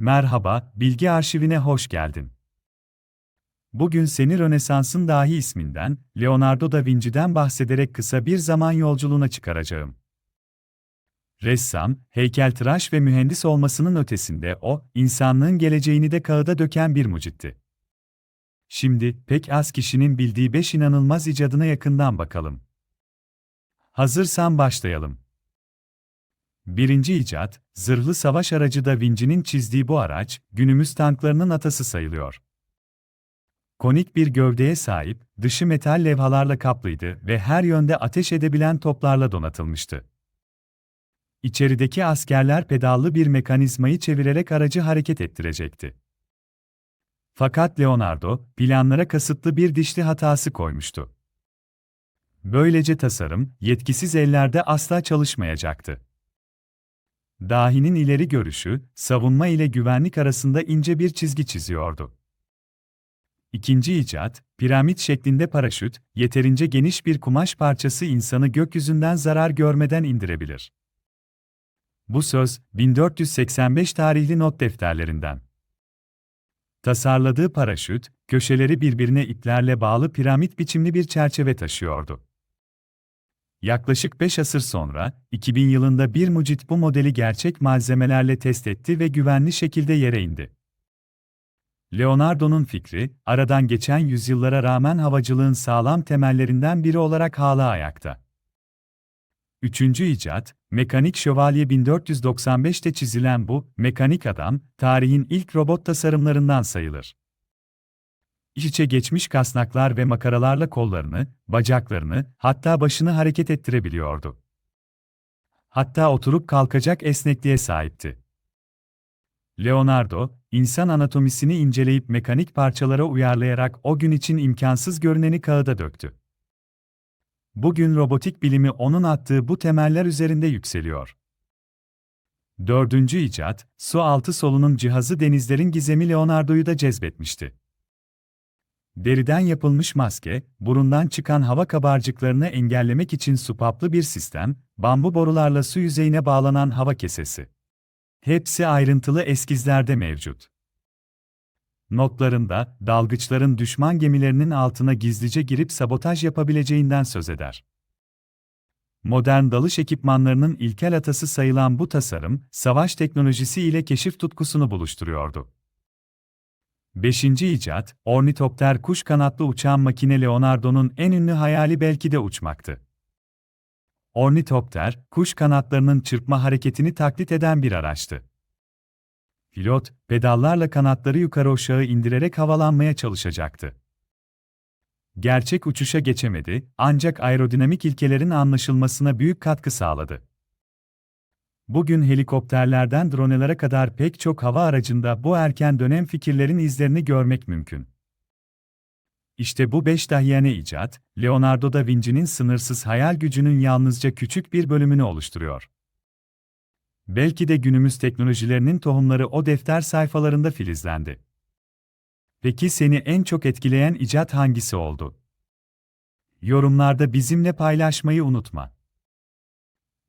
Merhaba, Bilgi Arşivine hoş geldin. Bugün seni Rönesans'ın dahi isminden, Leonardo da Vinci'den bahsederek kısa bir zaman yolculuğuna çıkaracağım. Ressam, heykeltıraş ve mühendis olmasının ötesinde o, insanlığın geleceğini de kağıda döken bir mucitti. Şimdi, pek az kişinin bildiği beş inanılmaz icadına yakından bakalım. Hazırsan başlayalım. Birinci icat, zırhlı savaş aracı Da Vinci'nin çizdiği bu araç, günümüz tanklarının atası sayılıyor. Konik bir gövdeye sahip, dışı metal levhalarla kaplıydı ve her yönde ateş edebilen toplarla donatılmıştı. İçerideki askerler pedallı bir mekanizmayı çevirerek aracı hareket ettirecekti. Fakat Leonardo, planlara kasıtlı bir dişli hatası koymuştu. Böylece tasarım, yetkisiz ellerde asla çalışmayacaktı. Dahinin ileri görüşü, savunma ile güvenlik arasında ince bir çizgi çiziyordu. İkinci icat, piramit şeklinde paraşüt, yeterince geniş bir kumaş parçası insanı gökyüzünden zarar görmeden indirebilir. Bu söz, 1485 tarihli not defterlerinden. Tasarladığı paraşüt, köşeleri birbirine iplerle bağlı piramit biçimli bir çerçeve taşıyordu. Yaklaşık 5 asır sonra, 2000 yılında bir mucit bu modeli gerçek malzemelerle test etti ve güvenli şekilde yere indi. Leonardo'nun fikri, aradan geçen yüzyıllara rağmen havacılığın sağlam temellerinden biri olarak hala ayakta. Üçüncü icat, Mekanik Şövalye 1495'te çizilen bu, mekanik adam, tarihin ilk robot tasarımlarından sayılır. İç içe geçmiş kasnaklar ve makaralarla kollarını, bacaklarını, hatta başını hareket ettirebiliyordu. Hatta oturup kalkacak esnekliğe sahipti. Leonardo, insan anatomisini inceleyip mekanik parçalara uyarlayarak o gün için imkansız görüneni kağıda döktü. Bugün robotik bilimi onun attığı bu temeller üzerinde yükseliyor. Dördüncü icat, su altı solunum cihazı denizlerin gizemi Leonardo'yu da cezbetmişti. Deriden yapılmış maske, burundan çıkan hava kabarcıklarını engellemek için supaplı bir sistem, bambu borularla su yüzeyine bağlanan hava kesesi. Hepsi ayrıntılı eskizlerde mevcut. Notlarında, dalgıçların düşman gemilerinin altına gizlice girip sabotaj yapabileceğinden söz eder. Modern dalış ekipmanlarının ilkel atası sayılan bu tasarım, savaş teknolojisi ile keşif tutkusunu buluşturuyordu. Beşinci icat, ornitopter kuş kanatlı uçağın makine Leonardo'nun en ünlü hayali belki de uçmaktı. Ornitopter, kuş kanatlarının çırpma hareketini taklit eden bir araçtı. Pilot, pedallarla kanatları yukarı aşağı indirerek havalanmaya çalışacaktı. Gerçek uçuşa geçemedi, ancak aerodinamik ilkelerin anlaşılmasına büyük katkı sağladı. Bugün helikopterlerden dronelere kadar pek çok hava aracında bu erken dönem fikirlerin izlerini görmek mümkün. İşte bu beş dahiyane icat, Leonardo da Vinci'nin sınırsız hayal gücünün yalnızca küçük bir bölümünü oluşturuyor. Belki de günümüz teknolojilerinin tohumları o defter sayfalarında filizlendi. Peki seni en çok etkileyen icat hangisi oldu? Yorumlarda bizimle paylaşmayı unutma.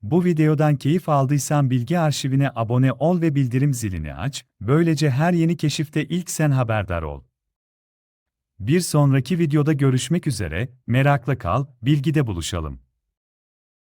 Bu videodan keyif aldıysan bilgi arşivine abone ol ve bildirim zilini aç, böylece her yeni keşifte ilk sen haberdar ol. Bir sonraki videoda görüşmek üzere, merakla kal, bilgide buluşalım.